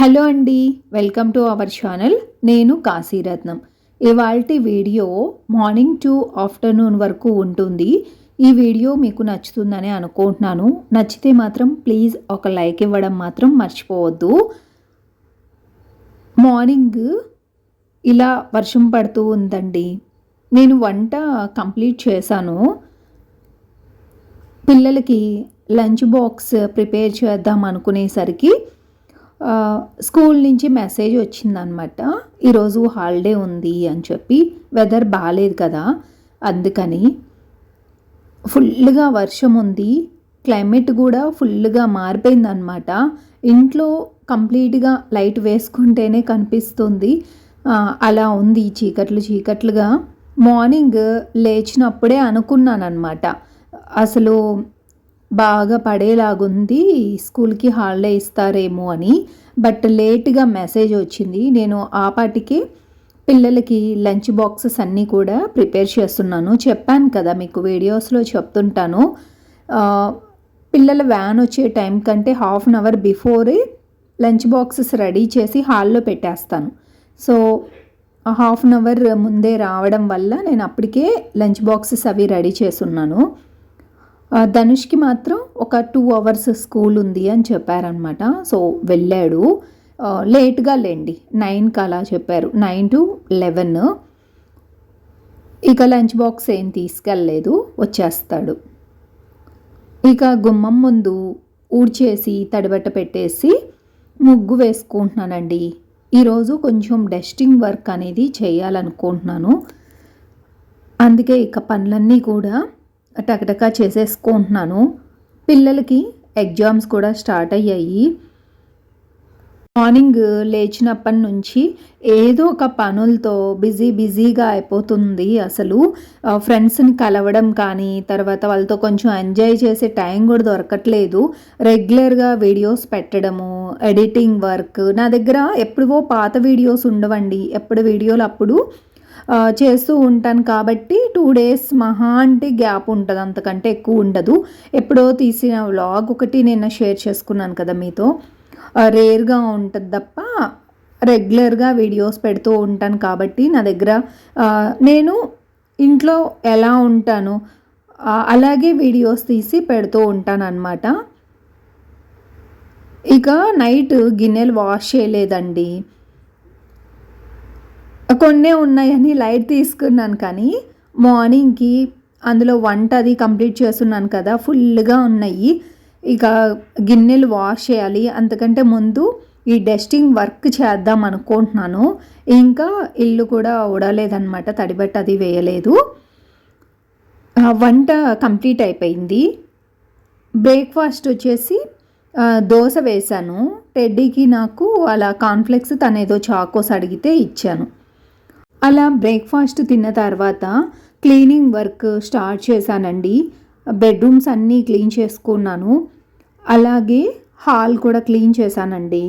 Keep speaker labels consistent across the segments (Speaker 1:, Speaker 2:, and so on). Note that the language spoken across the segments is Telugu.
Speaker 1: హలో అండి వెల్కమ్ టు అవర్ ఛానల్. నేను కాశీరత్నం. ఇవాల్టి వీడియో మార్నింగ్ టు ఆఫ్టర్నూన్ వరకు ఉంటుంది. ఈ వీడియో మీకు నచ్చుతుందని అనుకుంటున్నాను. నచ్చితే మాత్రం ప్లీజ్ ఒక లైక్ ఇవ్వడం మాత్రం మర్చిపోవద్దు. మార్నింగ్ ఇలా వర్షం పడుతూ ఉందండి. నేను వంట కంప్లీట్ చేశాను. పిల్లలకి లంచ్ బాక్స్ ప్రిపేర్ చేద్దాం అనుకునేసరికి స్కూల్ నుంచి మెసేజ్ వచ్చిందనమాట ఈరోజు హాలిడే ఉంది అని చెప్పి. వెదర్ బాగాలేదు కదా అందుకని ఫుల్గా వర్షం ఉంది. క్లైమేట్ కూడా ఫుల్గా మారిపోయిందనమాట ఇంట్లో కంప్లీట్గా లైట్ వేసుకుంటేనే కనిపిస్తుంది. అలా ఉంది చీకట్లు చీకట్లుగా. మార్నింగ్ లేచినప్పుడే అనుకున్నాను అనమాట అసలు బాగా పడేలాగుంది స్కూల్కి హాలిడే ఇస్తారేమో అని. బట్ లేట్గా మెసేజ్ వచ్చింది. నేను ఆ పిల్లలకి లంచ్ బాక్సెస్ అన్నీ కూడా ప్రిపేర్ చేస్తున్నాను. చెప్పాను కదా మీకు వీడియోస్లో చెప్తుంటాను. పిల్లల వ్యాన్ వచ్చే టైం కంటే half an hour before lunch boxes ready చేసి హాల్లో పెట్టేస్తాను. సో హాఫ్ అన్ అవర్ ముందే రావడం వల్ల నేను అప్పటికే లంచ్ బాక్సెస్ అవి రెడీ చేస్తున్నాను. ధనుష్కి మాత్రం ఒక టూ అవర్స్ స్కూల్ ఉంది అని చెప్పారనమాట సో వెళ్ళాడు. లేట్గా లేండి. నైన్కి అలా చెప్పారు. నైన్ టు లెవెన్ ఇక లంచ్ బాక్స్ ఏం తీసుకెళ్ళలేదు. వచ్చేస్తాడు. ఇక గుమ్మం ముందు ఊడ్చేసి తడిబట్ట పెట్టేసి ముగ్గు వేసుకుంటున్నానండి. ఈరోజు కొంచెం డస్టింగ్ వర్క్ అనేది చేయాలనుకుంటున్నాను. అందుకే ఇక పనులన్నీ కూడా టకటకా చేసేసుకుంటున్నాను పిల్లలకి ఎగ్జామ్స్ కూడా స్టార్ట్ అయ్యాయి. మార్నింగ్ లేచినప్పటి నుంచి ఏదో ఒక పనులతో బిజీ బిజీగా అయిపోతుంది అసలు. ఫ్రెండ్స్ని కలవడం కానీ తర్వాత వాళ్ళతో కొంచెం ఎంజాయ్ చేసే టైం కూడా దొరకట్లేదు. రెగ్యులర్గా వీడియోస్ పెట్టడము ఎడిటింగ్ వర్క్. నా దగ్గర ఎప్పుడో పాత వీడియోస్ ఉండవండి. ఎప్పుడు వీడియోలు అప్పుడు చేస్తూ ఉంటాను కాబట్టి టూ డేస్ మహా అంటే గ్యాప్ ఉంటుంది అంతకంటే ఎక్కువ ఉండదు. ఎప్పుడో తీసిన వ్లాగ్ ఒకటి నేను షేర్ చేసుకున్నాను కదా మీతో. రేర్గా ఉంటుంది తప్ప రెగ్యులర్గా వీడియోస్ పెడుతూ ఉంటాను కాబట్టి నా దగ్గర నేను ఇంట్లో ఎలా ఉంటాను అలాగే వీడియోస్ తీసి పెడుతూ ఉంటాను అనమాట ఇక నైట్ గిన్నెలు వాష్ చేయలేదండి. కొన్నే ఉన్నాయని లైట్ తీసుకున్నాను కానీ మార్నింగ్కి అందులో వంట అది కంప్లీట్ చేస్తున్నాను కదా ఫుల్గా ఉన్నాయి. ఇక గిన్నెలు వాష్ చేయాలి. అంతకంటే ముందు ఈ డస్టింగ్ వర్క్ చేద్దాం అనుకుంటున్నాను. ఇంకా ఇల్లు కూడా ఉడలేదన్నమాట తడిబట్ట అది వేయలేదు. వంట కంప్లీట్ అయిపోయింది. బ్రేక్ఫాస్ట్ వచ్చేసి దోశ వేశాను. టెడ్డీకి నాకు అలా కాన్ఫ్లెక్స్ తనేదో చాకోస్ అడిగితే ఇచ్చాను. అలా బ్రేక్ఫాస్ట్ తిన్న తర్వాత క్లీనింగ్ వర్క్ స్టార్ట్ చేశానండి. బెడ్రూమ్స్ అన్నీ క్లీన్ చేసుకున్నాను. అలాగే హాల్ కూడా క్లీన్ చేశానండి.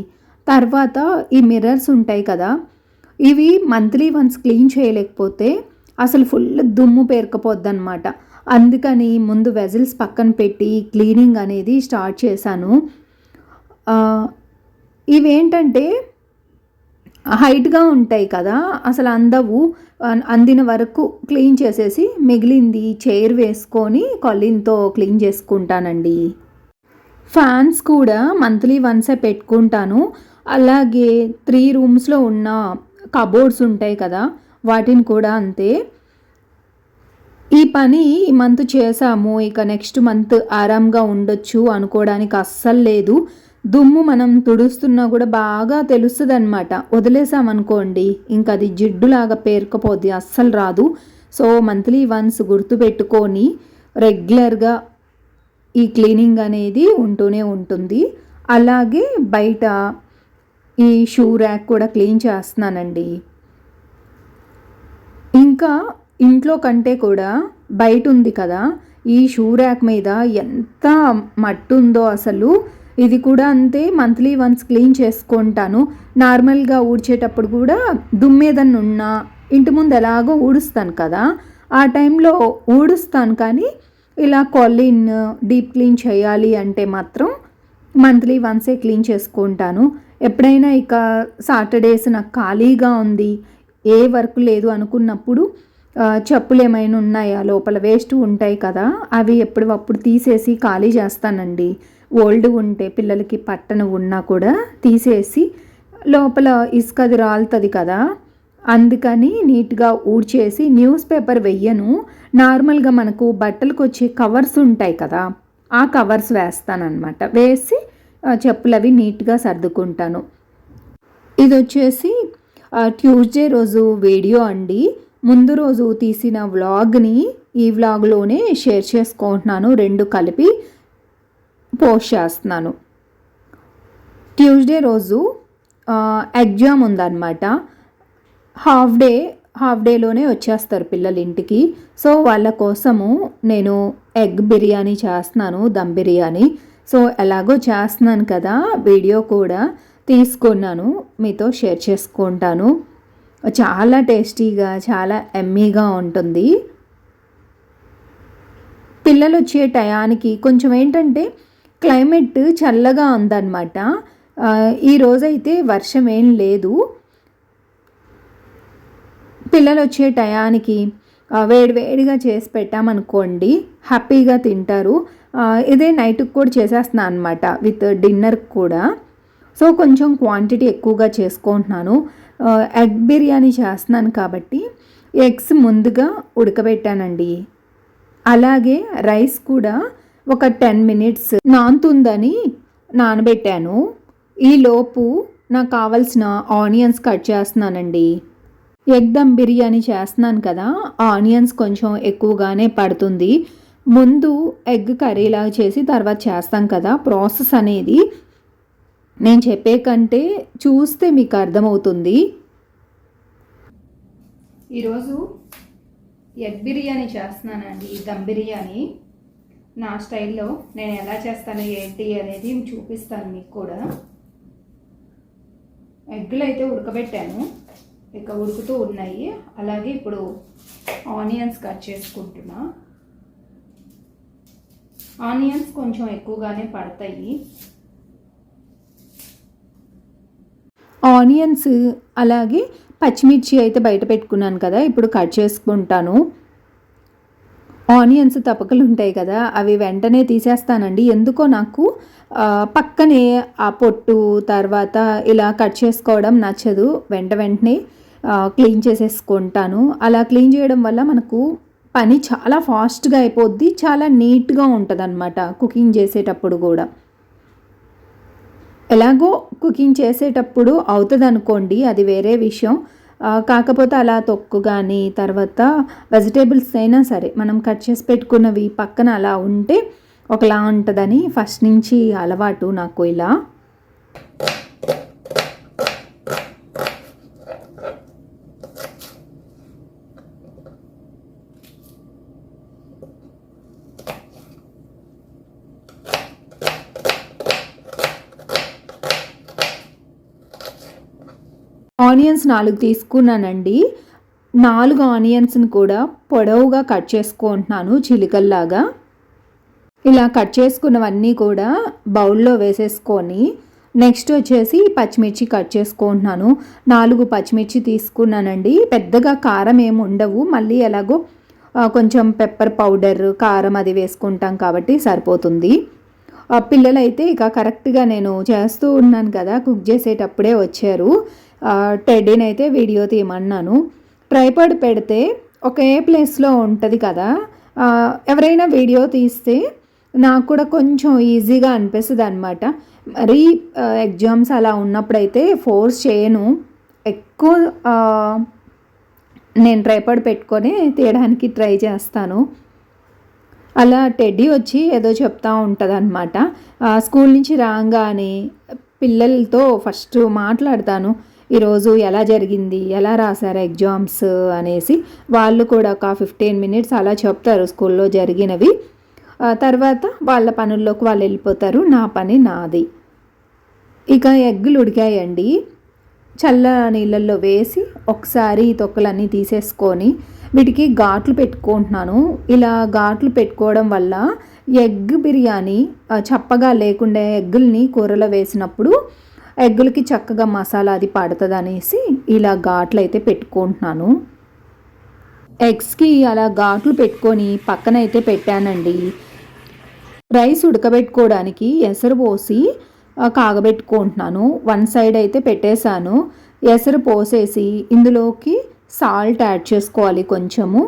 Speaker 1: తర్వాత ఈ మిర్రర్స్ ఉంటాయి కదా ఇవి మంత్లీ వన్స్ క్లీన్ చేయలేకపోతే అసలు ఫుల్ దుమ్ము పేరుకపోద్ది అనమాట అందుకని ముందు వెజిల్స్ పక్కన పెట్టి క్లీనింగ్ అనేది స్టార్ట్ చేశాను. ఇవేంటంటే హైట్గా ఉంటాయి కదా అసలు అందవు. అందిన వరకు క్లీన్ చేసేసి మిగిలింది చైర్ వేసుకొని కొల్లింతో క్లీన్ చేసుకుంటానండి. ఫ్యాన్స్ కూడా మంత్లీ వన్సే పెట్టుకుంటాను. అలాగే త్రీ రూమ్స్లో ఉన్న కబోర్డ్స్ ఉంటాయి కదా వాటిని కూడా అంతే. ఈ పని ఈ మంత్ చేసాము ఇక నెక్స్ట్ మంత్ ఆరామ్గా ఉండొచ్చు అనుకోవడానికి అస్సలు లేదు. దుమ్ము మనం తుడుస్తున్నా కూడా బాగా తెలుస్తుంది అనమాట వదిలేసామనుకోండి ఇంకా అది జిడ్డులాగా పేరుకపోద్ది అస్సలు రాదు. సో మంత్లీ వన్స్ గుర్తుపెట్టుకొని రెగ్యులర్గా ఈ క్లీనింగ్ అనేది ఉంటూనే ఉంటుంది. అలాగే బయట ఈ షూ ర్యాక్ కూడా క్లీన్ చేస్తున్నానండి. ఇంకా ఇంట్లో కంటే కూడా బయట ఉంది కదా ఈ షూ ర్యాక్ మీద ఎంత మట్టు ఉందో అసలు ఇది కూడా అంతే మంత్లీ వన్స్ క్లీన్ చేసుకుంటాను. నార్మల్గా ఊడ్చేటప్పుడు కూడా దుమ్మేదన్న ఉన్నా ఇంటి ముందు ఎలాగో ఊడుస్తాను కదా. ఆ టైంలో ఊడుస్తాను కానీ ఇలా కొల్లిన్ డీప్ క్లీన్ చేయాలి అంటే మాత్రం మంత్లీ వన్సే క్లీన్ చేసుకుంటాను. ఎప్పుడైనా ఇక సాటర్డేస్ నాకు ఖాళీగా ఉంది ఏ వర్క్ లేదు అనుకున్నప్పుడు చెప్పులు ఏమైనా ఉన్నాయా? లోపల వేస్ట్ ఉంటాయి కదా అవి ఎప్పుడప్పుడు తీసేసి ఖాళీ చేస్తానండి. ఓల్డ్ ఉంటే పిల్లలకి పట్టన ఉన్నా కూడా తీసేసి లోపల ఇసుకది రాలుతుంది కదా అందుకని నీట్గా ఊడ్చేసి న్యూస్ పేపర్ వెయ్యను. నార్మల్గా మనకు బట్టలకు వచ్చే కవర్స్ ఉంటాయి కదా ఆ కవర్స్ వేస్తానన్నమాట. వేసి చెప్పులవి చెప్పులు అవి నీట్గా సర్దుకుంటాను. ఇది వచ్చేసి ట్యూస్డే రోజు వీడియో అండి. ముందు రోజు తీసిన వ్లాగ్ని ఈ వ్లాగ్లోనే షేర్ చేసుకుంటున్నాను రెండు కలిపి. పోస్ట్ చేస్తున్నాను ట్యూస్డే రోజు ఎగ్జామ్ ఉందన్నమాట. హాఫ్ డే హాఫ్ డేలోనే వచ్చేస్తారు పిల్లలు ఇంటికి. సో వాళ్ళ కోసము నేను ఎగ్ బిర్యానీ చేస్తున్నాను దమ్ బిర్యానీ. సో ఎలాగో చేస్తున్నాను కదా వీడియో కూడా తీసుకున్నాను. మీతో షేర్ చేసుకుంటాను. చాలా టేస్టీగా చాలా ఎమ్మీగా ఉంటుంది. పిల్లలు వచ్చే టయానికి కొంచెం ఏంటంటే క్లైమేట్ చల్లగా ఉందన్నమాట. ఈరోజైతే వర్షం ఏం లేదు. పిల్లలు వచ్చే టయానికి వేడివేడిగా చేసి పెట్టామనుకోండి హ్యాపీగా తింటారు. ఇదే నైట్కి కూడా చేసేస్తున్నాను అనమాట విత్ డిన్నర్ కూడా. సో కొంచెం క్వాంటిటీ ఎక్కువగా చేసుకుంటున్నాను. ఎగ్ బిర్యానీ చేస్తున్నాను కాబట్టి ఎగ్స్ ముందుగా ఉడకబెట్టానండి. అలాగే రైస్ కూడా ఒక టెన్ మినిట్స్ నానుతుందని నానబెట్టాను. ఈలోపు నాకు కావాల్సిన ఆనియన్స్ కట్ చేస్తున్నానండి. ఎగ్ దమ్ బిర్యానీ చేస్తున్నాను కదా ఆనియన్స్ కొంచెం ఎక్కువగానే పడుతుంది. ముందు ఎగ్ కర్రీలాగా చేసి తర్వాత చేస్తాం కదా ప్రాసెస్ అనేది నేను చెప్పే కంటే చూస్తే మీకు అర్థమవుతుంది. ఈరోజు ఎగ్ బిర్యానీ చేస్తున్నానండి దమ్ బిర్యానీ. నా స్టైల్లో నేను ఎలా చేస్తాను ఏంటి అనేది చూపిస్తాను మీకు కూడా. ఎగ్గులు అయితే ఉడకబెట్టాను. ఇక ఉడుకుతూ ఉన్నాయి. అలాగే ఇప్పుడు ఆనియన్స్ కట్ చేసుకుంటున్నా. ఆనియన్స్ కొంచెం ఎక్కువగానే పడతాయి. ఆనియన్స్ అలాగే పచ్చిమిర్చి అయితే బయట పెట్టుకున్నాను కదా ఇప్పుడు కట్ చేసుకుంటాను. ఆనియన్స్ తపకలు ఉంటాయి కదా అవి వెంటనే తీసేస్తానండి. ఎందుకో నాకు పక్కనే ఆ పొట్టు తర్వాత ఇలా కట్ చేసుకోవడం నచ్చదు. వెంట వెంటనే క్లీన్ చేసేసుకుంటాను. అలా క్లీన్ చేయడం వల్ల మనకు పని చాలా ఫాస్ట్గా అయిపోద్ది. చాలా నీట్గా ఉంటుంది అనమాట కుకింగ్ చేసేటప్పుడు కూడా. ఎలాగో కుకింగ్ చేసేటప్పుడు అవుతుంది అనుకోండి అది వేరే విషయం. కాకపోతే అలా తొక్కు కానీ తర్వాత వెజిటేబుల్స్ అయినా సరే మనం కట్ చేసి పెట్టుకున్నవి పక్కన అలా ఉంటే ఒకలా ఉంటుందని ఫస్ట్ నుంచి అలవాటు నాకు ఇలా. ఆనియన్స్ నాలుగు తీసుకున్నానండి. నాలుగు ఆనియన్స్ని కూడా పొడవుగా కట్ చేసుకుంటున్నాను చిలికల్లాగా. ఇలా కట్ చేసుకున్నవన్నీ కూడా బౌల్లో వేసేసుకొని నెక్స్ట్ వచ్చేసి పచ్చిమిర్చి కట్ చేసుకుంటున్నాను. నాలుగు పచ్చిమిర్చి తీసుకున్నానండి. పెద్దగా కారం ఏమి ఉండవు. మళ్ళీ ఎలాగో కొంచెం పెప్పర్ పౌడర్ కారం అది వేసుకుంటాం కాబట్టి సరిపోతుంది. పిల్లలైతే ఇక కరెక్ట్గా నేను చేస్తూ ఉన్నాను కదా కుక్ చేసేటప్పుడే వచ్చారు. టెడ్డీని అయితే వీడియో తీయమన్నాను. ట్రైపాడ్ పెడితే ఒకే ప్లేస్లో ఉంటుంది కదా. ఎవరైనా వీడియో తీస్తే నాకు కూడా కొంచెం ఈజీగా అనిపిస్తుంది అనమాట మరి ఎగ్జామ్స్ అలా ఉన్నప్పుడైతే ఫోర్స్ చేయను. ఎక్కువ నేను ట్రైపాడ్ పెట్టుకొని తీయడానికి ట్రై చేస్తాను. అలా టెడ్డీ వచ్చి ఏదో చెప్తా ఉంటుంది అనమాట స్కూల్ నుంచి రాగానే పిల్లలతో ఫస్ట్ మాట్లాడతాను. ఈరోజు ఎలా జరిగింది ఎలా రాశారు ఎగ్జామ్స్ అనేసి వాళ్ళు కూడా ఒక ఫిఫ్టీన్ మినిట్స్ అలా చెప్తారు స్కూల్లో జరిగినవి. తర్వాత వాళ్ళ పనుల్లోకి వాళ్ళు వెళ్ళిపోతారు నా పని నాది. ఇక ఎగ్గులు ఉడికాయండి. చల్ల నీళ్ళల్లో వేసి ఒకసారి తొక్కలన్నీ తీసేసుకొని వీటికి ఘాట్లు పెట్టుకుంటున్నాను. ఇలా ఘాట్లు పెట్టుకోవడం వల్ల ఎగ్ బిర్యానీ చప్పగా లేకుండా ఎగ్గుల్ని కూరలో వేసినప్పుడు ఎగ్గులకి చక్కగా మసాలా అది పడుతుంది అనేసి ఇలా ఘాట్లు అయితే పెట్టుకుంటున్నాను. ఎగ్స్కి అలా ఘాట్లు పెట్టుకొని పక్కన అయితే పెట్టానండి. రైస్ ఉడకబెట్టుకోవడానికి ఎసరు పోసి కాగబెట్టుకుంటున్నాను. వన్ సైడ్ అయితే పెట్టేశాను. ఎసరు పోసేసి ఇందులోకి సాల్ట్ యాడ్ చేసుకోవాలి కొంచెము.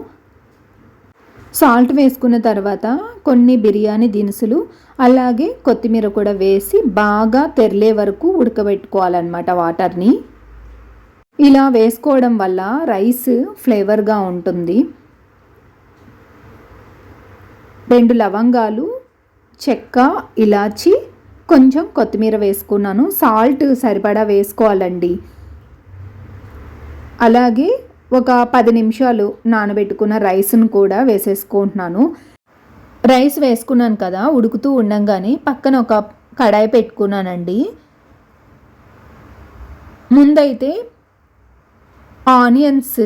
Speaker 1: సాల్ట్ వేసుకున్న తర్వాత కొన్ని బిర్యానీ దినుసులు అలాగే కొత్తిమీర కూడా వేసి బాగా తెరలే వరకు ఉడకబెట్టుకోవాలన్నమాట వాటర్ని. ఇలా వేసుకోవడం వల్ల రైస్ ఫ్లేవర్గా ఉంటుంది. రెండు లవంగాలు చెక్క ఇలాచి కొంచెం కొత్తిమీర వేసుకున్నాను. సాల్ట్ సరిపడా వేసుకోవాలండి. అలాగే ఒక పది నిమిషాలు నానబెట్టుకున్న రైస్ను కూడా వేసేసుకుంటున్నాను. రైస్ వేసుకున్నాను కదా ఉడుకుతూ ఉండంగానే పక్కన ఒక కడాయి పెట్టుకున్నానండి. ముందైతే ఆనియన్స్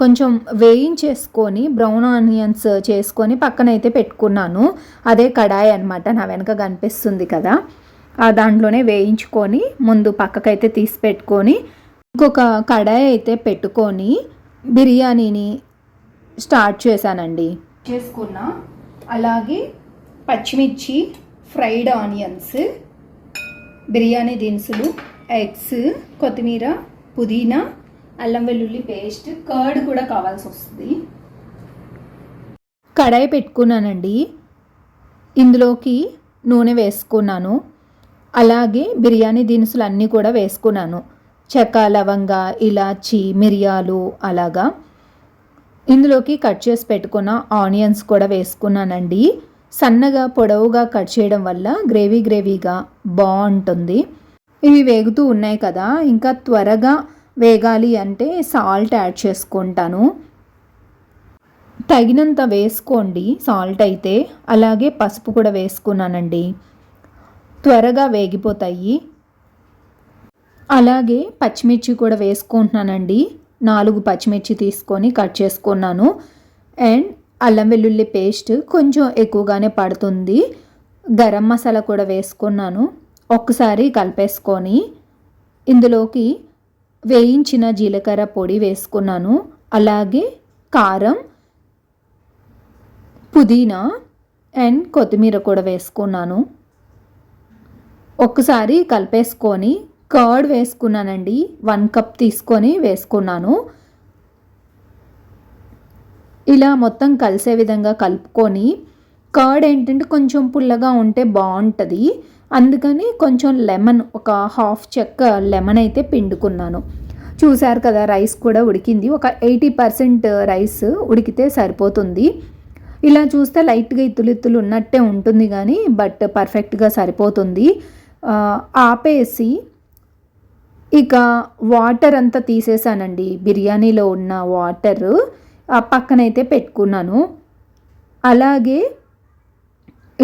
Speaker 1: కొంచెం వేయించేసుకొని బ్రౌన్ ఆనియన్స్ చేసుకొని పక్కనైతే పెట్టుకున్నాను. అదే కడాయి అనమాట నా వెనక కనిపిస్తుంది కదా. ఆ దాంట్లోనే వేయించుకొని ముందు పక్కకైతే తీసి పెట్టుకొని ఇంకొక కడాయి అయితే పెట్టుకొని బిర్యానీని స్టార్ట్ చేశానండి. చేసుకున్న అలాగే పచ్చిమిర్చి ఫ్రైడ్ ఆనియన్స్ బిర్యానీ దినుసులు ఎగ్స్ కొత్తిమీర పుదీనా అల్లం వెల్లుల్లి పేస్ట్ కర్డ్ కూడా కావాల్సి వస్తుంది. కడాయి పెట్టుకున్నానండి. ఇందులోకి నూనె వేసుకున్నాను. అలాగే బిర్యానీ దినుసులు అన్నీ కూడా వేసుకున్నాను. చెక్క లవంగ ఇలాచి మిరియాలు అలాగా. ఇందులోకి కట్ చేసి పెట్టుకున్న ఆనియన్స్ కూడా వేసుకున్నానండి. సన్నగా పొడవుగా కట్ చేయడం వల్ల గ్రేవీ గ్రేవీగా బాగుంటుంది. ఇవి వేగుతూ ఉన్నాయి కదా ఇంకా త్వరగా వేగాలి అంటే సాల్ట్ యాడ్ చేసుకుంటాను. తగినంత వేసుకోండి సాల్ట్ అయితే. అలాగే పసుపు కూడా వేసుకున్నానండి. త్వరగా వేగిపోతాయి. అలాగే పచ్చిమిర్చి కూడా వేసుకుంటున్నానండి. నాలుగు పచ్చిమిర్చి తీసుకొని కట్ చేసుకున్నాను. అండ్ అల్లం వెల్లుల్లి పేస్ట్ కొంచెం ఎక్కువగానే పడుతుంది. గరం మసాలా కూడా వేసుకున్నాను. ఒక్కసారి కలిపేసుకొని ఇందులోకి వేయించిన జీలకర్ర పొడి వేసుకున్నాను. అలాగే కారం పుదీనా అండ్ కొత్తిమీర కూడా వేసుకున్నాను. ఒక్కసారి కలిపేసుకొని కర్డ్ వేసుకున్నానండి. వన్ కప్ తీసుకొని వేసుకున్నాను. ఇలా మొత్తం కలిసే విధంగా కలుపుకొని కర్డ్ ఏంటంటే కొంచెం పుల్లగా ఉంటే బాగుంటుంది. అందుకని కొంచెం లెమన్ ఒక హాఫ్ చెక్క లెమన్ అయితే పిండుకున్నాను. చూశారు కదా రైస్ కూడా ఉడికింది. ఒక ఎయిటీ పర్సెంట్ రైస్ ఉడికితే సరిపోతుంది. ఇలా చూస్తే లైట్గా ఇత్తులిత్తులు ఉన్నట్టే ఉంటుంది కానీ బట్ పర్ఫెక్ట్గా సరిపోతుంది. ఆపేసి ఇక వాటర్ అంతా తీసేసానండి. బిర్యానీలో ఉన్న వాటర్ ఆ పక్కనైతే పెట్టుకున్నాను. అలాగే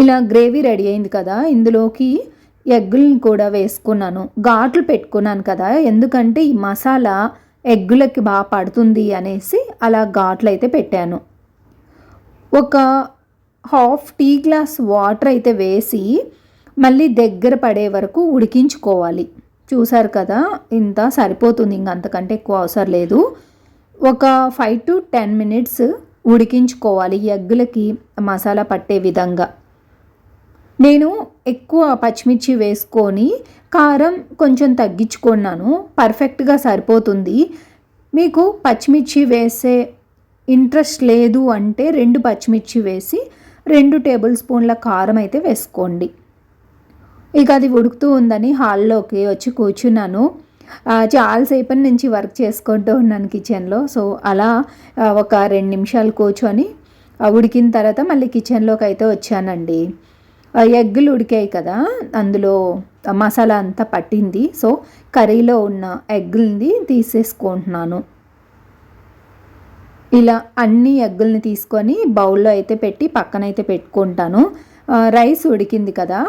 Speaker 1: ఇలా గ్రేవీ రెడీ అయింది కదా ఇందులోకి ఎగ్గుల్ని కూడా వేసుకున్నాను. ఘాట్లు పెట్టుకున్నాను కదా ఎందుకంటే ఈ మసాలా ఎగ్గులకి బాగా పడుతుంది అనేసి అలా ఘాట్లు అయితే పెట్టాను. ఒక హాఫ్ టీ గ్లాస్ వాటర్ అయితే వేసి మళ్ళీ దగ్గర పడే వరకు ఉడికించుకోవాలి. చూసారు కదా ఇంత సరిపోతుంది ఇంక అంతకంటే ఎక్కువ అవసరం లేదు. ఒక ఫైవ్ టు టెన్ మినిట్స్ ఉడికించుకోవాలి ఎగ్గులకి మసాలా పట్టే విధంగా. నేను ఎక్కువ పచ్చిమిర్చి వేసుకొని కారం కొంచెం తగ్గించుకున్నాను పర్ఫెక్ట్గా సరిపోతుంది. మీకు పచ్చిమిర్చి వేసే ఇంట్రెస్ట్ లేదు అంటే రెండు పచ్చిమిర్చి వేసి రెండు టేబుల్ స్పూన్ల కారం అయితే వేసుకోండి. ఇక అది ఉడుకుతూ ఉందని హాల్లోకి వచ్చి కూర్చున్నాను. చాలాసేపటి నుంచి వర్క్ చేసుకుంటూ ఉన్నాను కిచెన్లో. సో అలా ఒక రెండు నిమిషాలు కూర్చొని ఉడికిన తర్వాత మళ్ళీ కిచెన్లోకి అయితే వచ్చానండి. ఎగ్గులు ఉడికాయి కదా అందులో మసాలా అంతా పట్టింది. సో కర్రీలో ఉన్న ఎగ్గుల్ని తీసేసుకుంటున్నాను. ఇలా అన్ని ఎగ్గుల్ని తీసుకొని బౌల్లో అయితే పెట్టి పక్కన అయితే పెట్టుకుంటాను రైస్ ఉడికింది కదా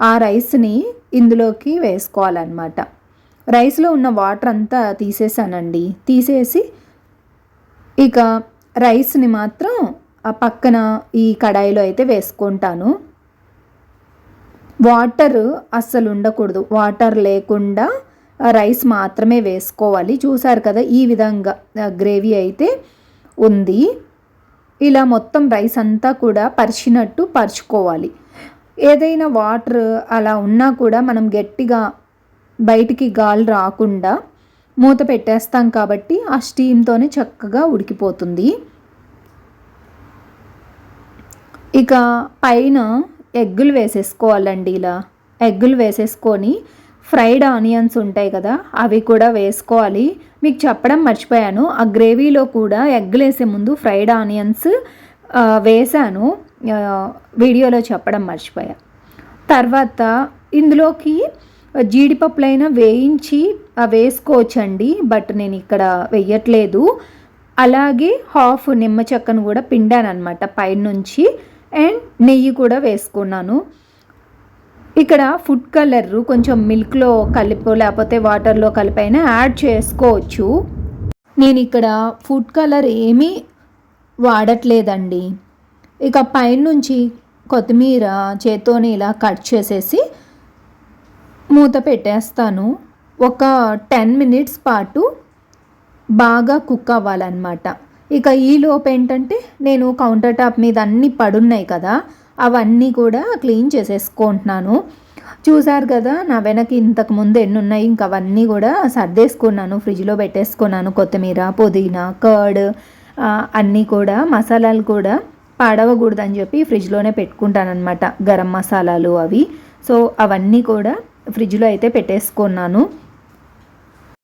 Speaker 1: ఆ రైస్ని ఇందులోకి వేసుకోవాలన్నమాట. రైస్లో ఉన్న వాటర్ అంతా తీసేసానండి. తీసేసి ఇక రైస్ని మాత్రం ఆ పక్కన ఈ కడాయిలో అయితే వేసుకుంటాను. వాటర్ అస్సలు ఉండకూడదు. వాటర్ లేకుండా రైస్ మాత్రమే వేసుకోవాలి. చూసారు కదా ఈ విధంగా గ్రేవీ అయితే ఉంది. ఇలా మొత్తం రైస్ అంతా కూడా పరిచినట్టు పరుచుకోవాలి. ఏదైనా వాటర్ అలా ఉన్నా కూడా మనం గట్టిగా బయటికి గాలి రాకుండా మూత పెట్టేస్తాం కాబట్టి ఆ స్టీమ్తోనే చక్కగా ఉడికిపోతుంది. ఇక పైన ఎగ్గులు వేసేసుకోవాలండి ఇలా. ఎగ్గులు వేసేసుకొని ఫ్రైడ్ ఆనియన్స్ ఉంటాయి కదా అవి కూడా వేసుకోవాలి. మీకు చెప్పడం మర్చిపోయాను ఆ గ్రేవీలో కూడా ఎగ్గులు వేసే ముందు ఫ్రైడ్ ఆనియన్స్ వేసాను. వీడియోలో చెప్పడం మర్చిపోయా. తర్వాత ఇందులోకి జీడిపప్పులైనా వేయించి వేసుకోవచ్చండి బట్ నేను ఇక్కడ వేయట్లేదు. అలాగే హాఫ్ నిమ్మ చెక్కను కూడా పిండాను అనమాట పైనుంచి అండ్ నెయ్యి కూడా వేసుకున్నాను. ఇక్కడ ఫుడ్ కలర్ కొంచెం మిల్క్లో కలిపో లేకపోతే వాటర్లో కలిపైనా యాడ్ చేసుకోవచ్చు. నేను ఇక్కడ ఫుడ్ కలర్ ఏమీ వాడట్లేదండి. ఇక పైనుంచి కొత్తిమీర చేత్తోని ఇలా కట్ చేసేసి మూత పెట్టేస్తాను. ఒక టెన్ మినిట్స్ పాటు బాగా కుక్ అవ్వాలన్నమాట. ఇక ఈ లోపు ఏంటంటే నేను కౌంటర్ టాప్ మీద అన్నీ పడున్నాయి కదా అవన్నీ కూడా క్లీన్ చేసేసుకుంటున్నాను. చూసారు కదా నా వెనక ఇంతకు ముందు ఎన్ని ఉన్నాయి ఇంక అవన్నీ కూడా సర్దేసుకున్నాను. ఫ్రిడ్జ్లో పెట్టేసుకున్నాను కొత్తిమీర పుదీనా కర్డ్ అన్నీ కూడా మసాలాలు కూడా. పాడవకూడదని చెప్పి ఫ్రిడ్జ్లోనే పెట్టుకుంటానమాట గరం మసాలాలు అవి. సో అవన్నీ కూడా ఫ్రిడ్జ్లో అయితే పెట్టేసుకున్నాను.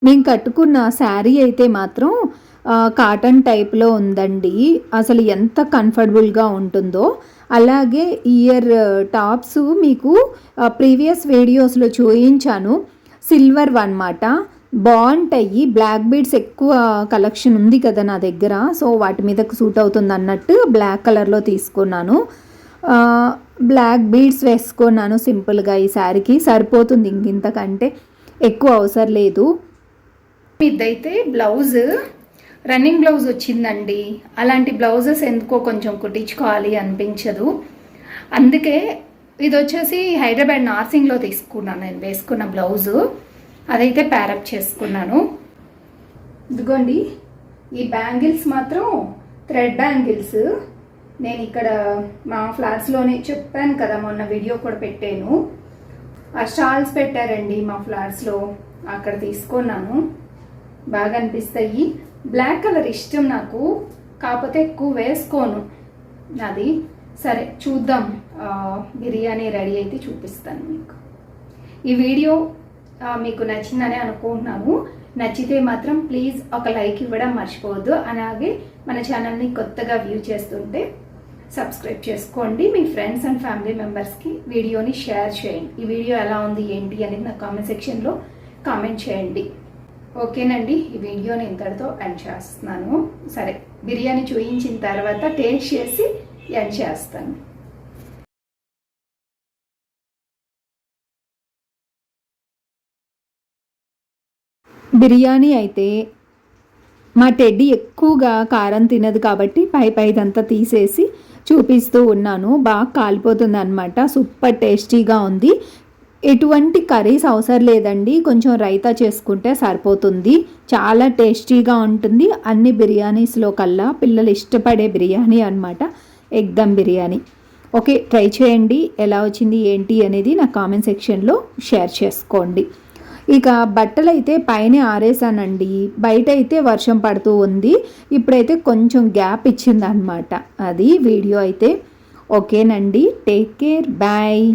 Speaker 1: నేను కట్టుకున్న శారీ అయితే మాత్రం కాటన్ టైప్లో ఉందండి. అసలు ఎంత కంఫర్టబుల్గా ఉంటుందో. అలాగే ఇయర్ టాప్స్ మీకు ప్రీవియస్ వీడియోస్లో చూయించాను. సిల్వర్ అనమాట బాగుంటాయి బ్లాక్ బీడ్స్ ఎక్కువ కలెక్షన్ ఉంది కదా నా దగ్గర. సో వాటి మీదకు సూట్ అవుతుంది అన్నట్టు బ్లాక్ కలర్లో తీసుకున్నాను. బ్లాక్ బీడ్స్ వేసుకున్నాను సింపుల్గా ఈ శారీకి. సరిపోతుంది ఇంకింతకంటే ఎక్కువ అవసరం లేదు. ఇదైతే బ్లౌజ్. రన్నింగ్ బ్లౌజ్ వచ్చిందండి. అలాంటి బ్లౌజెస్ ఎందుకో కొంచెం కుట్టించుకోవాలి అనిపించదు. అందుకే ఇది వచ్చేసి హైదరాబాద్ నార్సింగ్లో తీసుకున్నాను నేను వేసుకున్న బ్లౌజు. అదైతే ప్యారప్ చేసుకున్నాను. ఇదిగోండి ఈ బ్యాంగిల్స్ మాత్రం థ్రెడ్ బ్యాంగిల్స్ నేను ఇక్కడ మా ఫ్లాట్స్లోనే చెప్పాను కదా మొన్న వీడియో కూడా పెట్టాను. ఆ స్టాల్స్ పెట్టారండి మా ఫ్లాట్స్లో అక్కడ తీసుకున్నాను. బాగా అనిపిస్తాయి. బ్లాక్ కలర్ ఇష్టం నాకు కాకపోతే ఎక్కువ వేసుకోను. అది సరే చూద్దాం. బిర్యానీ రెడీ అయితే చూపిస్తాను మీకు. ఈ వీడియో మీకు నచ్చిందని అనుకుంటున్నాము. నచ్చితే మాత్రం ప్లీజ్ ఒక లైక్ ఇవ్వడం మర్చిపోవద్దు. అలాగే మన ఛానల్ని కొత్తగా వ్యూ చేస్తుంటే సబ్స్క్రైబ్ చేసుకోండి. మీ ఫ్రెండ్స్ అండ్ ఫ్యామిలీ మెంబర్స్కి వీడియోని షేర్ చేయండి. ఈ వీడియో ఎలా ఉంది ఏంటి అనేది నా కామెంట్ సెక్షన్లో కామెంట్ చేయండి. ఓకేనండి ఈ వీడియోని ఇంతటితో ఎండ్ చేస్తున్నాను. సరే బిర్యానీ చూయించిన తర్వాత టేస్ట్ చేసి ఎండ్ చేస్తాను. బిర్యానీ అయితే మా టెడ్డీ ఎక్కువగా కారం తినదు కాబట్టి పై పైదంతా తీసేసి చూపిస్తూ ఉన్నాను. బాగా కాలిపోతుంది అనమాట సూపర్ టేస్టీగా ఉంది. ఎటువంటి కర్రీస్ అవసరం లేదండి. కొంచెం రైతా చేసుకుంటే సరిపోతుంది. చాలా టేస్టీగా ఉంటుంది. అన్ని బిర్యానీస్లో కల్లా పిల్లలు ఇష్టపడే బిర్యానీ అనమాట ఎగ్దమ్ బిర్యానీ. ఓకే ట్రై చేయండి. ఎలా వచ్చింది ఏంటి అనేది నా కామెంట్ సెక్షన్లో షేర్ చేసుకోండి. ఇక బట్టలు అయితే పైన ఆరేసానండి బయట అయితే వర్షం పడుతూ ఉంది. ఇప్పుడైతే కొంచెం గ్యాప్ ఇచ్చిందనమాట అది వీడియో అయితే. ఓకేనండి. Take care. బాయ్.